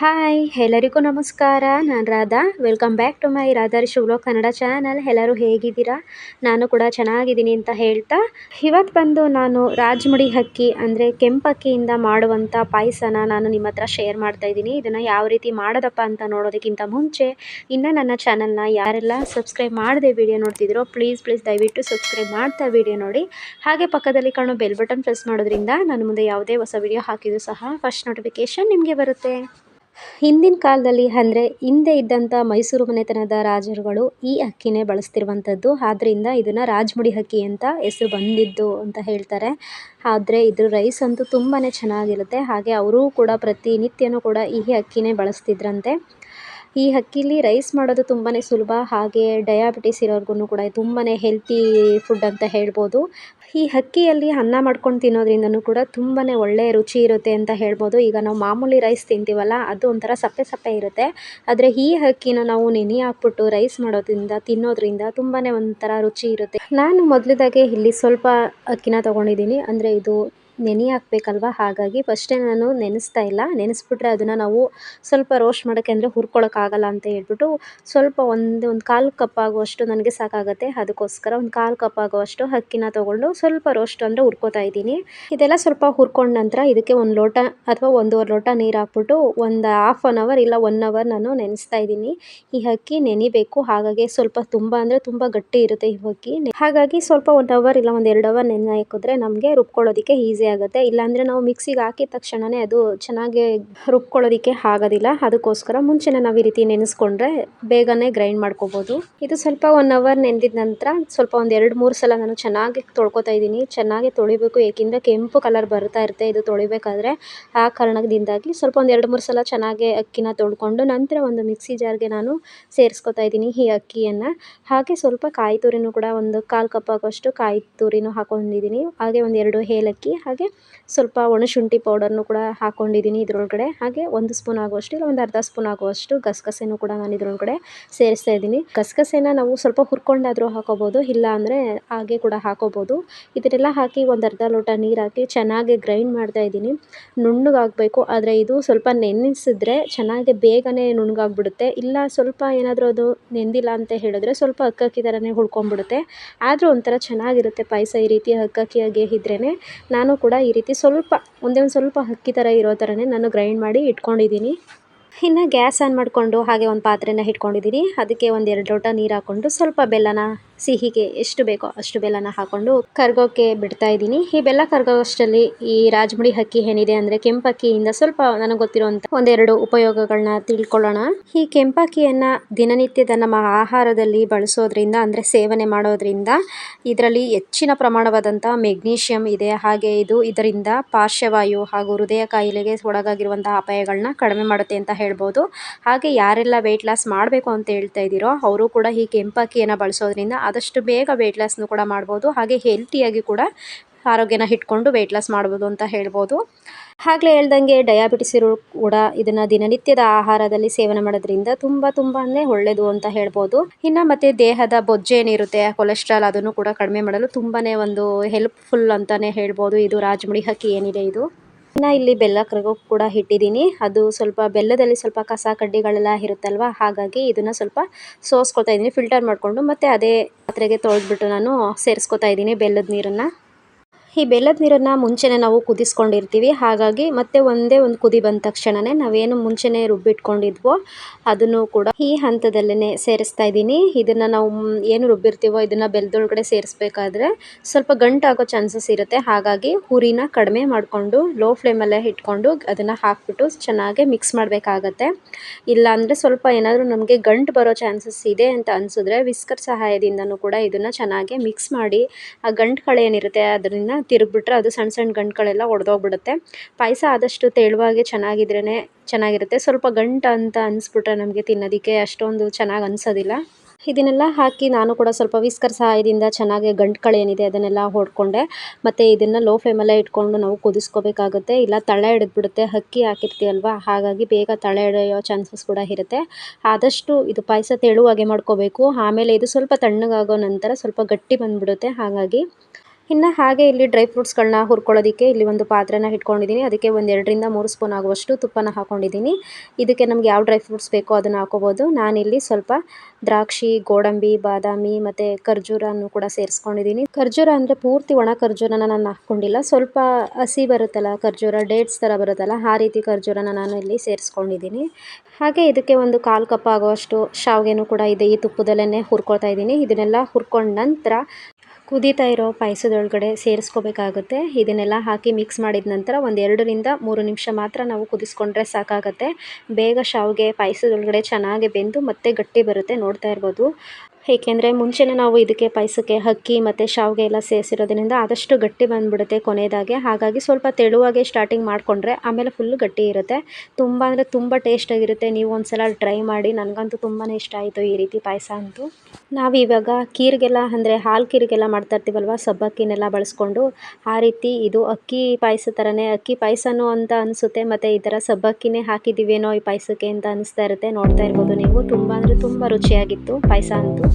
Hi ಎಲ್ಲರಿಗೂ ನಮಸ್ಕಾರ. ನಾನು Radha. Welcome back to my Radha ಶಿವಲೋ Kannada channel ಎಲ್ಲರೂ ಹೇಗಿದ್ದೀರಾ? ನಾನು ಕೂಡ ಚೆನ್ನಾಗಿದ್ದೀನಿ ಅಂತ ಹೇಳ್ತಾ. ಇವತ್ತು ಬಂದು ನಾನು ರಾಜ್ಮುಡಿ ಹಕ್ಕಿ ಅಂದರೆ ಕೆಂಪಕ್ಕಿಯಿಂದ ಮಾಡುವಂಥ ಪಾಯಸನ ನಾನು ನಿಮ್ಮ ಹತ್ರ ಶೇರ್ ಮಾಡ್ತಾ ಇದ್ದೀನಿ. ಇದನ್ನು ಯಾವ ರೀತಿ ಮಾಡೋದಪ್ಪ ಅಂತ ನೋಡೋದಕ್ಕಿಂತ ಮುಂಚೆ, ಇನ್ನೂ ನನ್ನ ಚಾನಲ್ನ ಯಾರೆಲ್ಲ ಸಬ್ಸ್ಕ್ರೈಬ್ ಮಾಡದೆ ವಿಡಿಯೋ ನೋಡ್ತಿದ್ರೋ ಪ್ಲೀಸ್ ಪ್ಲೀಸ್ ದಯವಿಟ್ಟು ಸಬ್ಸ್ಕ್ರೈಬ್ ಮಾಡ್ತಾ ವಿಡಿಯೋ ನೋಡಿ. ಹಾಗೆ ಪಕ್ಕದಲ್ಲಿ ಕಾಣೋ ಬೆಲ್ ಬಟನ್ ಪ್ರೆಸ್ ಮಾಡೋದ್ರಿಂದ ನಾನು ಮುಂದೆ ಯಾವುದೇ ಹೊಸ ವಿಡಿಯೋ ಹಾಕಿದ್ರು ಸಹ ಫಸ್ಟ್ ನೋಟಿಫಿಕೇಷನ್ ನಿಮಗೆ ಬರುತ್ತೆ. ಹಿಂದಿನ ಕಾಲದಲ್ಲಿ ಅಂದರೆ ಹಿಂದೆ ಇದ್ದಂಥ ಮೈಸೂರು ಮನೆತನದ ರಾಜರುಗಳು ಈ ಅಕ್ಕಿನೇ ಬಳಸ್ತಿರುವಂಥದ್ದು ಆದ್ದರಿಂದ ಇದನ್ನು ರಾಜಮುಡಿ ಅಕ್ಕಿ ಅಂತ ಹೆಸರು ಬಂದಿದ್ದು ಅಂತ ಹೇಳ್ತಾರೆ. ಆದರೆ ಇದ್ರ ರೈಸ್ ಅಂತೂ ತುಂಬಾ ಚೆನ್ನಾಗಿರುತ್ತೆ. ಹಾಗೆ ಅವರೂ ಕೂಡ ಪ್ರತಿನಿತ್ಯನೂ ಕೂಡ ಈ ಅಕ್ಕಿನೇ ಬಳಸ್ತಿದ್ರಂತೆ. ಈ ಅಕ್ಕಿಲಿ ರೈಸ್ ಮಾಡೋದು ತುಂಬಾ ಸುಲಭ, ಹಾಗೆ ಡಯಾಬಿಟಿಸ್ ಇರೋರ್ಗು ಕೂಡ ತುಂಬಾ ಹೆಲ್ತಿ ಫುಡ್ ಅಂತ ಹೇಳ್ಬೋದು. ಈ ಅಕ್ಕಿಯಲ್ಲಿ ಅನ್ನ ಮಾಡ್ಕೊಂಡು ತಿನ್ನೋದ್ರಿಂದನೂ ಕೂಡ ತುಂಬಾ ಒಳ್ಳೆಯ ರುಚಿ ಇರುತ್ತೆ ಅಂತ ಹೇಳ್ಬೋದು. ಈಗ ನಾವು ಮಾಮೂಲಿ ರೈಸ್ ತಿಂತೀವಲ್ಲ, ಅದು ಒಂಥರ ಸಪ್ಪೆ ಸಪ್ಪೆ ಇರುತ್ತೆ. ಆದರೆ ಈ ಅಕ್ಕಿನ ನಾವು ನೆನೆ ಹಾಕ್ಬಿಟ್ಟು ರೈಸ್ ಮಾಡೋದ್ರಿಂದ, ತಿನ್ನೋದ್ರಿಂದ ತುಂಬಾ ಒಂಥರ ರುಚಿ ಇರುತ್ತೆ. ನಾನು ಮೊದಲಿದಾಗೆ ಇಲ್ಲಿ ಸ್ವಲ್ಪ ಅಕ್ಕಿನ ತೊಗೊಂಡಿದ್ದೀನಿ. ಅಂದರೆ ಇದು ನೆನೆ ಹಾಕ್ಬೇಕಲ್ವ ಹಾಗಾಗಿ ಫಸ್ಟೇ ನಾನು ನೆನೆಸ್ತಾ ಇಲ್ಲ. ನೆನೆಸ್ಬಿಟ್ರೆ ಅದನ್ನು ನಾವು ಸ್ವಲ್ಪ ರೋಸ್ಟ್ ಮಾಡೋಕ್ಕೆ ಅಂದರೆ ಹುರ್ಕೊಳ್ಳೋಕ್ಕಾಗಲ್ಲ ಅಂತ ಹೇಳ್ಬಿಟ್ಟು ಸ್ವಲ್ಪ ಒಂದು ಒಂದು ಕಾಲು ಕಪ್ ಆಗುವಷ್ಟು ನನಗೆ ಸಾಕಾಗುತ್ತೆ. ಅದಕ್ಕೋಸ್ಕರ ಒಂದು ಕಾಲು ಕಪ್ ಆಗುವಷ್ಟು ಅಕ್ಕಿನ ತೊಗೊಂಡು ಸ್ವಲ್ಪ ರೋಸ್ಟ್ ಅಂದರೆ ಹುರ್ಕೋತಾ ಇದ್ದೀನಿ. ಇದೆಲ್ಲ ಸ್ವಲ್ಪ ಹುರ್ಕೊಂಡ ನಂತರ ಇದಕ್ಕೆ ಒಂದು ಲೋಟ ಅಥವಾ ಒಂದೂವರೆ ಲೋಟ ನೀರು ಹಾಕ್ಬಿಟ್ಟು ಒಂದು ಹಾಫ್ ಆನ್ ಅವರ್ ಇಲ್ಲ ಒನ್ ಅವರ್ ನಾನು ನೆನೆಸ್ತಾ ಇದ್ದೀನಿ. ಈ ಅಕ್ಕಿ ನೆನಿಬೇಕು. ಹಾಗಾಗಿ ಸ್ವಲ್ಪ ತುಂಬ ಅಂದರೆ ತುಂಬ ಗಟ್ಟಿ ಇರುತ್ತೆ ಈ ಅಕ್ಕಿ ಹಾಗಾಗಿ ಸ್ವಲ್ಪ ಒನ್ ಅವರ್ ಇಲ್ಲ ಒಂದು ಎರಡು ಅವರ್ ನೆನೆ ಹಾಕಿದ್ರೆ ನಮಗೆ ರುಬ್ಕೊಳ್ಳೋದಕ್ಕೆ ಈಸಿ ಆಗುತ್ತೆ. ಇಲ್ಲಾಂದರೆ ನಾವು ಮಿಕ್ಸಿಗೆ ಹಾಕಿದ ತಕ್ಷಣವೇ ಅದು ಚೆನ್ನಾಗಿ ರುಬ್ಕೊಳ್ಳೋದಕ್ಕೆ ಆಗೋದಿಲ್ಲ. ಅದಕ್ಕೋಸ್ಕರ ಮುಂಚೆನೇ ನಾವು ಈ ರೀತಿ ನೆನೆಸ್ಕೊಂಡ್ರೆ ಬೇಗನೆ ಗ್ರೈಂಡ್ ಮಾಡ್ಕೋಬೋದು. ಇದು ಸ್ವಲ್ಪ ಒನ್ ಅವರ್ ನೆನೆದಿದ ನಂತರ ಸ್ವಲ್ಪ ಒಂದು ಎರಡು ಮೂರು ಸಲ ನಾನು ಚೆನ್ನಾಗಿ ತೊಳ್ಕೊತಾ ಇದ್ದೀನಿ. ಚೆನ್ನಾಗಿ ತೊಳಿಬೇಕು. ಏಕೆಂದರೆ ಕೆಂಪು ಕಲರ್ ಬರ್ತಾ ಇರುತ್ತೆ ಇದು ತೊಳಿಬೇಕಾದ್ರೆ. ಆ ಕಾರಣದಿಂದಾಗಿ ಸ್ವಲ್ಪ ಒಂದು ಎರಡು ಮೂರು ಸಲ ಚೆನ್ನಾಗಿ ಅಕ್ಕಿನ ತೊಳ್ಕೊಂಡು ನಂತರ ಒಂದು ಮಿಕ್ಸಿ ಜಾರ್ಗೆ ನಾನು ಸೇರಿಸ್ಕೊತಾ ಇದ್ದೀನಿ ಈ ಅಕ್ಕಿಯನ್ನು. ಹಾಗೆ ಸ್ವಲ್ಪ ಕಾಯಿ ತುರಿನೂ ಕೂಡ ಒಂದು ಕಾಲು ಕಪ್ ಆಗೋಷ್ಟು ಕಾಯಿ ತುರಿನೂ ಹಾಕೊಂಡಿದ್ದೀನಿ. ಹಾಗೆ ಒಂದು ಎರಡು ಏಲಕ್ಕಿ, ಹಾಗೆ ಸ್ವಲ್ಪ ಒಣಶುಂಠಿ ಪೌಡರ್ನು ಕೂಡ ಹಾಕ್ಕೊಂಡಿದ್ದೀನಿ ಇದರೊಳಗಡೆ. ಹಾಗೆ ಒಂದು ಸ್ಪೂನ್ ಆಗುವಷ್ಟು ಇಲ್ಲ, ಒಂದು ಅರ್ಧ ಸ್ಪೂನ್ ಆಗುವಷ್ಟು ಗಸಗಸೆನೂ ಕೂಡ ನಾನು ಇದರೊಳಗಡೆ ಸೇರಿಸ್ತಾ ಇದ್ದೀನಿ. ಗಸಗಸೆನ ನಾವು ಸ್ವಲ್ಪ ಹುರ್ಕೊಂಡಾದರೂ ಹಾಕೋಬೋದು, ಇಲ್ಲ ಅಂದರೆ ಹಾಗೆ ಕೂಡ ಹಾಕೋಬೋದು. ಇದನ್ನೆಲ್ಲ ಹಾಕಿ ಒಂದು ಅರ್ಧ ಲೋಟ ನೀರು ಹಾಕಿ ಚೆನ್ನಾಗಿ ಗ್ರೈಂಡ್ ಮಾಡ್ತಾ ಇದ್ದೀನಿ. ನುಣ್ಣಗಾಗಬೇಕು, ಆದರೆ ಇದು ಸ್ವಲ್ಪ ನೆನೆಸಿದ್ರೆ ಚೆನ್ನಾಗಿ ಬೇಗನೆ ನುಣ್ಣಗಾಗ್ಬಿಡುತ್ತೆ. ಇಲ್ಲ ಸ್ವಲ್ಪ ಏನಾದರೂ ಅದು ನೆಂದಿಲ್ಲ ಅಂತ ಹೇಳಿದ್ರೆ ಸ್ವಲ್ಪ ಅಕ್ಕಕ್ಕಿ ಥರನೇ ಹುಳ್ಕೊಂಬಿಡುತ್ತೆ ಆದರೂ ಒಂಥರ ಚೆನ್ನಾಗಿರುತ್ತೆ ಪಾಯಸ ಈ ರೀತಿ ಅಕ್ಕಕ್ಕಿಯಾಗಿ ಇದ್ರೇ ನಾನು ಕೂಡ ಈ ರೀತಿ ಸ್ವಲ್ಪ, ಒಂದೇ ಒಂದು ಸ್ವಲ್ಪ ಅಕ್ಕಿ ಥರ ಇರೋ ಥರನೇ ನಾನು ಗ್ರೈಂಡ್ ಮಾಡಿ ಇಟ್ಕೊಂಡಿದ್ದೀನಿ. ಇನ್ನು ಗ್ಯಾಸ್ ಆನ್ ಮಾಡಿಕೊಂಡು ಹಾಗೆ ಒಂದು ಪಾತ್ರೆನ ಇಟ್ಕೊಂಡಿದ್ದೀನಿ ಅದಕ್ಕೆ ಒಂದು ಎರಡು ಲೋಟ ನೀರು ಹಾಕ್ಕೊಂಡು ಸ್ವಲ್ಪ ಬೆಲ್ಲನ ಸಿಹಿಗೆ ಎಷ್ಟು ಬೇಕೋ ಅಷ್ಟು ಬೆಲ್ಲನ ಹಾಕೊಂಡು ಕರ್ಗೋಕೆ ಬಿಡ್ತಾ ಇದ್ದೀನಿ. ಈ ಬೆಲ್ಲ ಕರ್ಗೋಷ್ಟರಲ್ಲಿ ಈ ರಾಜಮುಡಿ ಅಕ್ಕಿ ಏನಿದೆ ಅಂದರೆ ಕೆಂಪಕ್ಕಿಯಿಂದ ಸ್ವಲ್ಪ ನನಗೆ ಗೊತ್ತಿರುವಂತ ಒಂದೆರಡು ಉಪಯೋಗಗಳನ್ನ ತಿಳ್ಕೊಳ್ಳೋಣ. ಈ ಕೆಂಪಕ್ಕಿಯನ್ನು ದಿನನಿತ್ಯದ ನಮ್ಮ ಆಹಾರದಲ್ಲಿ ಬಳಸೋದ್ರಿಂದ ಅಂದರೆ ಸೇವನೆ ಮಾಡೋದ್ರಿಂದ ಇದರಲ್ಲಿ ಹೆಚ್ಚಿನ ಪ್ರಮಾಣವಾದಂತಹ ಮೆಗ್ನೀಷಿಯಂ ಇದೆ. ಹಾಗೆ ಇದು ಇದರಿಂದ ಪಾರ್ಶ್ವವಾಯು ಹಾಗೂ ಹೃದಯ ಕಾಯಿಲೆಗೆ ಒಳಗಾಗಿರುವಂತಹ ಅಪಾಯಗಳನ್ನ ಕಡಿಮೆ ಮಾಡುತ್ತೆ ಅಂತ ಹೇಳ್ಬೋದು. ಹಾಗೆ ಯಾರೆಲ್ಲ ವೆಯ್ಟ್ ಲಾಸ್ ಮಾಡಬೇಕು ಅಂತ ಹೇಳ್ತಾ ಇದ್ದೀರೋ, ಅವರು ಕೂಡ ಈ ಕೆಂಪಕ್ಕಿಯನ್ನು ಬಳಸೋದ್ರಿಂದ ಆದಷ್ಟು ಬೇಗ ವೆಯ್ಟ್ ಲಾಸ್ನು ಕೂಡ ಮಾಡ್ಬೋದು. ಹಾಗೆ ಹೆಲ್ತಿಯಾಗಿ ಕೂಡ ಆರೋಗ್ಯನ ಇಟ್ಕೊಂಡು ವೆಯ್ಟ್ ಲಾಸ್ ಮಾಡ್ಬೋದು ಅಂತ ಹೇಳ್ಬೋದು. ಹಾಗಲೇ ಹೇಳ್ದಂಗೆ ಡಯಾಬಿಟಿಸ್ ಇರೋ ಕೂಡ ಇದನ್ನು ದಿನನಿತ್ಯದ ಆಹಾರದಲ್ಲಿ ಸೇವನೆ ಮಾಡೋದ್ರಿಂದ ತುಂಬ ತುಂಬಾ ಒಳ್ಳೆಯದು ಅಂತ ಹೇಳ್ಬೋದು. ಇನ್ನು ಮತ್ತು ದೇಹದ ಬೊಜ್ಜೇನಿರುತ್ತೆ ಕೊಲೆಸ್ಟ್ರಾಲ್ ಅದನ್ನು ಕೂಡ ಕಡಿಮೆ ಮಾಡಲು ತುಂಬಾ ಒಂದು ಹೆಲ್ಪ್ಫುಲ್ ಅಂತಲೇ ಹೇಳ್ಬೋದು. ಇದು ರಾಜಮುಡಿ ಹಕ್ಕಿ ಏನಿದೆ ಇದು. ಇನ್ನು ಇಲ್ಲಿ ಬೆಲ್ಲ ಕರಗೋ ಕೂಡ ಇಟ್ಟಿದ್ದೀನಿ ಅದು ಸ್ವಲ್ಪ ಬೆಲ್ಲದಲ್ಲಿ ಸ್ವಲ್ಪ ಕಸ ಕಡ್ಡಿಗಳೆಲ್ಲ ಇರುತ್ತಲ್ವ, ಹಾಗಾಗಿ ಇದನ್ನು ಸ್ವಲ್ಪ ಸೋಸ್ಕೊತಾ ಇದ್ದೀನಿ ಫಿಲ್ಟರ್ ಮಾಡಿಕೊಂಡು ಮತ್ತೆ ಅದೇ ಪಾತ್ರೆಗೆ ತೊಳೆದ್ಬಿಟ್ಟು ನಾನು ಸೇರಿಸ್ಕೊತಾ ಇದ್ದೀನಿ ಬೆಲ್ಲದ ನೀರನ್ನು. ಈ ಬೆಲ್ಲದ ನೀರನ್ನು ಮುಂಚೆನೇ ನಾವು ಕುದಿಸ್ಕೊಂಡಿರ್ತೀವಿ. ಹಾಗಾಗಿ ಮತ್ತೆ ಒಂದೇ ಒಂದು ಕುದಿ ಬಂದ ತಕ್ಷಣವೇ ನಾವೇನು ಮುಂಚೆನೇ ರುಬ್ಬಿಟ್ಕೊಂಡಿದ್ವೋ ಅದನ್ನು ಕೂಡ ಈ ಹಂತದಲ್ಲೇ ಸೇರಿಸ್ತಾ ಇದ್ದೀನಿ. ಇದನ್ನು ನಾವು ಏನು ರುಬ್ಬಿರ್ತೀವೋ ಇದನ್ನು ಬೆಲ್ಲದೊಳಗಡೆ ಸೇರಿಸ್ಬೇಕಾದ್ರೆ ಸ್ವಲ್ಪ ಗಂಟಾಗೋ ಚಾನ್ಸಸ್ ಇರುತ್ತೆ. ಹಾಗಾಗಿ ಹುರಿನ ಕಡಿಮೆ ಮಾಡಿಕೊಂಡು ಲೋ ಫ್ಲೇಮಲ್ಲೇ ಇಟ್ಕೊಂಡು ಅದನ್ನು ಹಾಕ್ಬಿಟ್ಟು ಚೆನ್ನಾಗಿ ಮಿಕ್ಸ್ ಮಾಡಬೇಕಾಗತ್ತೆ. ಇಲ್ಲಾಂದರೆ ಸ್ವಲ್ಪ ಏನಾದರೂ ನಮಗೆ ಗಂಟು ಬರೋ ಚಾನ್ಸಸ್ ಇದೆ ಅಂತ ಅನಿಸಿದ್ರೆ ವಿಸ್ಕರ್ ಸಹಾಯದಿಂದನೂ ಕೂಡ ಇದನ್ನು ಚೆನ್ನಾಗಿ ಮಿಕ್ಸ್ ಮಾಡಿ ಆ ಗಂಟುಗಳೇನಿರುತ್ತೆ ಅದರಿಂದ ತಿರುಗಿಬಿಟ್ರೆ ಅದು ಸಣ್ಣ ಸಣ್ಣ ಗಂಟುಗಳೆಲ್ಲ ಒಡೆದೋಗ್ಬಿಡುತ್ತೆ. ಪಾಯಸ ಆದಷ್ಟು ತೆಳುವಾಗಿ ಚೆನ್ನಾಗಿದ್ರೇ ಚೆನ್ನಾಗಿರುತ್ತೆ. ಸ್ವಲ್ಪ ಗಂಟು ಅಂತ ಅನಿಸ್ಬಿಟ್ರೆ ನಮಗೆ ತಿನ್ನೋದಕ್ಕೆ ಅಷ್ಟೊಂದು ಚೆನ್ನಾಗಿ ಅನಿಸೋದಿಲ್ಲ. ಇದನ್ನೆಲ್ಲ ಹಾಕಿ ನಾನು ಕೂಡ ಸ್ವಲ್ಪ ವಿಸ್ಕರ್ ಸಹಾಯದಿಂದ ಚೆನ್ನಾಗಿ ಗಂಟುಗಳೇನಿದೆ ಅದನ್ನೆಲ್ಲ ಹೊಡ್ಕೊಂಡೆ. ಮತ್ತು ಇದನ್ನು ಲೋ ಫ್ಲೇಮಲ್ಲೇ ಇಟ್ಕೊಂಡು ನಾವು ಕುದಿಸ್ಕೋಬೇಕಾಗುತ್ತೆ. ಇಲ್ಲ ತಳ ಹಿಡಿದ್ಬಿಡುತ್ತೆ ಅಕ್ಕಿ ಹಾಕಿರ್ತೀವಲ್ವ ಹಾಗಾಗಿ ಬೇಗ ತಳೆ ಹಿಡಿಯೋ ಚಾನ್ಸಸ್ ಕೂಡ ಇರುತ್ತೆ. ಆದಷ್ಟು ಇದು ಪಾಯಸ ತೆಳುವಾಗೆ ಮಾಡ್ಕೋಬೇಕು. ಆಮೇಲೆ ಇದು ಸ್ವಲ್ಪ ತಣ್ಣಗಾಗೋ ನಂತರ ಸ್ವಲ್ಪ ಗಟ್ಟಿ ಬಂದುಬಿಡುತ್ತೆ. ಹಾಗಾಗಿ ಇನ್ನು ಹಾಗೆ ಇಲ್ಲಿ ಡ್ರೈ ಫ್ರೂಟ್ಸ್ಗಳನ್ನ ಹುರ್ಕೊಳ್ಳೋದಕ್ಕೆ ಇಲ್ಲಿ ಒಂದು ಪಾತ್ರೆನ ಇಟ್ಕೊಂಡಿದ್ದೀನಿ. ಅದಕ್ಕೆ ಒಂದು ಎರಡರಿಂದ ಮೂರು ಸ್ಪೂನ್ ಆಗುವಷ್ಟು ತುಪ್ಪನ ಹಾಕೊಂಡಿದ್ದೀನಿ. ಇದಕ್ಕೆ ನಮ್ಗೆ ಯಾವ ಡ್ರೈ ಫ್ರೂಟ್ಸ್ ಬೇಕೋ ಅದನ್ನು ಹಾಕೋಬೋದು. ನಾನಿಲ್ಲಿ ಸ್ವಲ್ಪ ದ್ರಾಕ್ಷಿ, ಗೋಡಂಬಿ, ಬಾದಾಮಿ ಮತ್ತು ಖರ್ಜೂರನ್ನು ಕೂಡ ಸೇರಿಸ್ಕೊಂಡಿದ್ದೀನಿ. ಖರ್ಜೂರ ಅಂದರೆ ಪೂರ್ತಿ ಒಣ ಖರ್ಜೂರನ ನಾನು ಹಾಕ್ಕೊಂಡಿಲ್ಲ ಸ್ವಲ್ಪ ಹಸಿ ಬರುತ್ತಲ್ಲ ಖರ್ಜೂರ, ಡೇಟ್ಸ್ ಥರ ಬರುತ್ತಲ್ಲ, ಆ ರೀತಿ ಖರ್ಜೂರನ ನಾನು ಇಲ್ಲಿ ಸೇರಿಸ್ಕೊಂಡಿದ್ದೀನಿ. ಹಾಗೆ ಇದಕ್ಕೆ ಒಂದು ಕಾಲು ಕಪ್ ಆಗುವಷ್ಟು ಶಾವಿಗೆನೂ ಕೂಡ ಇದೆ ಈ ತುಪ್ಪದಲ್ಲೇ ಹುರ್ಕೊಳ್ತಾ ಇದ್ದೀನಿ. ಇದನ್ನೆಲ್ಲ ಹುರ್ಕೊಂಡ ನಂತರ ಕುದೀತಾ ಇರೋ ಪಾಯಸದೊಳಗಡೆ ಸೇರಿಸ್ಕೋಬೇಕಾಗುತ್ತೆ. ಇದನ್ನೆಲ್ಲ ಹಾಕಿ ಮಿಕ್ಸ್ ಮಾಡಿದ ನಂತರ ಒಂದು ಎರಡರಿಂದ ಮೂರು ನಿಮಿಷ ಮಾತ್ರ ನಾವು ಕುದಿಸ್ಕೊಂಡ್ರೆ ಸಾಕಾಗುತ್ತೆ. ಬೇಗ ಶಾವಿಗೆ ಪಾಯಸದೊಳಗಡೆ ಚೆನ್ನಾಗಿ ಬೆಂದು ಮತ್ತೆ ಗಟ್ಟಿ ಬರುತ್ತೆ ನೋಡ್ತಾ ಇರ್ಬೋದು. ಏಕೆಂದರೆ ಮುಂಚೆನೇ ನಾವು ಇದಕ್ಕೆ ಪಾಯಸಕ್ಕೆ ಅಕ್ಕಿ ಮತ್ತು ಶಾವಿಗೆ ಎಲ್ಲ ಸೇರಿಸಿರೋದ್ರಿಂದ ಆದಷ್ಟು ಗಟ್ಟಿ ಬಂದುಬಿಡುತ್ತೆ ಕೊನೆಯದಾಗೆ. ಹಾಗಾಗಿ ಸ್ವಲ್ಪ ತೆಳುವಾಗೆ ಸ್ಟಾರ್ಟಿಂಗ್ ಮಾಡಿಕೊಂಡ್ರೆ ಆಮೇಲೆ ಫುಲ್ ಗಟ್ಟಿ ಇರುತ್ತೆ. ತುಂಬ ಅಂದರೆ ತುಂಬ ಟೇಸ್ಟಾಗಿರುತ್ತೆ ನೀವು ಒಂದ್ಸಲ ಟ್ರೈ ಮಾಡಿ. ನನಗಂತೂ ತುಂಬಾ ಇಷ್ಟ ಆಯಿತು ಈ ರೀತಿ ಪಾಯಸ ಅಂತೂ. ನಾವು ಇವಾಗ ಕೀರಿಗೆಲ್ಲ ಅಂದರೆ ಹಾಲು ಕೀರಿಗೆಲ್ಲ ಮಾಡ್ತಾ ಇರ್ತೀವಲ್ವ ಸಬ್ಬಕ್ಕಿನೆಲ್ಲ ಬಳಸ್ಕೊಂಡು, ಆ ರೀತಿ ಇದು ಅಕ್ಕಿ ಪಾಯಸ ಥರನೇ ಅಕ್ಕಿ ಪಾಯಸನೂ ಅಂತ ಅನಿಸುತ್ತೆ, ಮತ್ತು ಈ ಥರ ಸಬ್ಬಕ್ಕಿನೇ ಹಾಕಿದ್ದೀವೇನೋ ಈ ಪಾಯಸಕ್ಕೆ ಅಂತ ಅನಿಸ್ತಾ ಇರುತ್ತೆ, ನೋಡ್ತಾ ಇರ್ಬೋದು ನೀವು. ತುಂಬ ಅಂದರೆ ತುಂಬ ರುಚಿಯಾಗಿತ್ತು ಪಾಯಸ ಅಂತೂ.